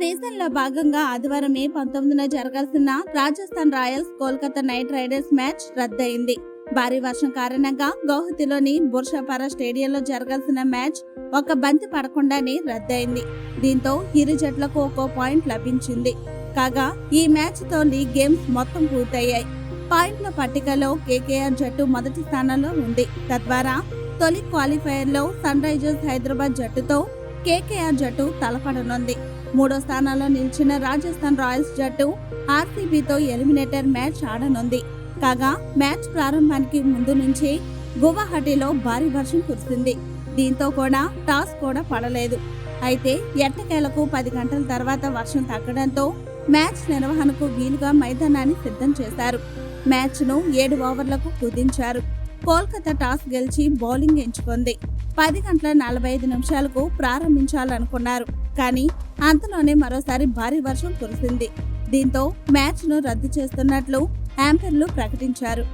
సీజన్లో భాగంగా ఆదివారం మే పంతొమ్మిదిన జరగాల్సిన Rajasthan Royals Kolkata Knight Riders match రద్దయింది. భారీ వర్షం కారణంగా గౌహతిలోని బుర్షాపారా స్టేడియంలో జరగాల్సిన మ్యాచ్ ఒక బంతి పడకుండానే రద్దయింది. దీంతో ఇరు జట్లకు ఒక్కో పాయింట్ లభించింది. కాగా ఈ మ్యాచ్తో లీగ్ గేమ్స్ మొత్తం పూర్తయ్యాయి. పాయింట్ల పట్టికలో కేకేఆర్ జట్టు మొదటి స్థానంలో ఉంది. తద్వారా తొలి క్వాలిఫైయర్లో సన్ రైజర్స్ హైదరాబాద్ జట్టుతో కేకేఆర్ జట్టు తలపడనుంది. మూడో స్థానంలో నిలిచిన రాజస్థాన్ రాయల్స్ జట్టు ఆర్సీబీతో ఎలిమినేటర్ మ్యాచ్ ఆడనుంది. కాగా మ్యాచ్ ప్రారంభానికి ముందు నుంచి గువాహటిలో భారీ వర్షం కురిసింది. దీంతో కూడా టాస్ కూడా పడలేదు. అయితే ఎట్టకేలకు పది గంటల తర్వాత వర్షం తగ్గడంతో మ్యాచ్ నిర్వహణకు వీలుగా మైదానాన్ని సిద్ధం చేశారు. మ్యాచ్ను ఏడు ఓవర్లకు కుదించారు. కోల్కతా టాస్ గెలిచి బౌలింగ్ ఎంచుకుంది. పది గంటల నలభై ఐదు నిమిషాలకు ప్రారంభించాలనుకున్నారు. కానీ అంతలోనే మరోసారి భారీ వర్షం కురిసింది. దీంతో మ్యాచ్ను రద్దు చేస్తున్నట్లు యాంపర్లు ప్రకటించారు.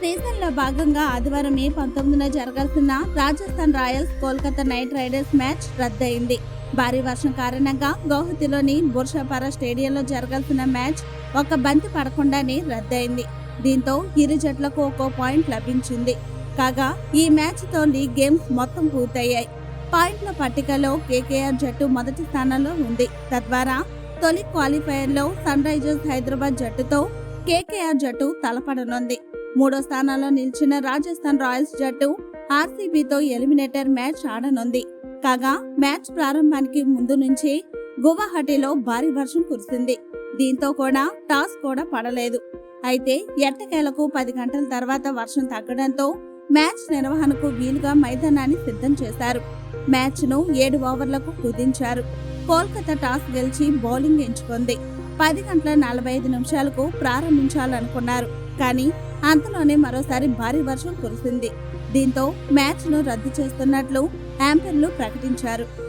సీజన్లో భాగంగా ఆదివారం మే పంతొమ్మిదిన జరగాల్సిన Rajasthan Royals Kolkata Knight Riders match రద్దయింది. భారీ వర్షం కారణంగా గౌహతిలోని బుర్షాపారా స్టేడియంలో జరగాల్సిన మ్యాచ్ ఒక బంతి పడకుండానే రద్దయింది. దీంతో ఇరు జట్లకు ఒక్కో పాయింట్ లభించింది. కాగా ఈ మ్యాచ్తో లీగ్ గేమ్స్ మొత్తం పూర్తయ్యాయి. పాయింట్ల పట్టికలో కేకేఆర్ జట్టు మొదటి స్థానంలో ఉంది. తద్వారా తొలి క్వాలిఫైయర్లో సన్ రైజర్స్ హైదరాబాద్ జట్టుతో కేకేఆర్ జట్టు తలపడనుంది. మూడో స్థానంలో నిలిచిన రాజస్థాన్ రాయల్స్ జట్టు ఆర్సీబీతో ఎలిమినేటర్ మ్యాచ్ ఆడనుంది. కాగా మ్యాచ్ ప్రారంభానికి ముందు నుంచి గువాహటిలో భారీ వర్షం కురిసింది. దీంతో కూడా టాస్ కూడా పడలేదు. అయితే ఎట్టకేలకు పది గంటల తర్వాత వర్షం తగ్గడంతో మ్యాచ్ నిర్వహణకు వీలుగా మైదానాన్ని సిద్ధం చేశారు. మ్యాచ్ను ఏడు ఓవర్లకు కుదించారు. కోల్కతా టాస్ గెలిచి బౌలింగ్ ఎంచుకుంది. పది గంటల నలభై ఐదు నిమిషాలకు ప్రారంభించాలనుకున్నారు. కానీ అంతలోనే మరోసారి భారీ వర్షం కురిసింది. దీంతో మ్యాచ్ను రద్దు చేస్తున్నట్లు యాంపర్లు ప్రకటించారు.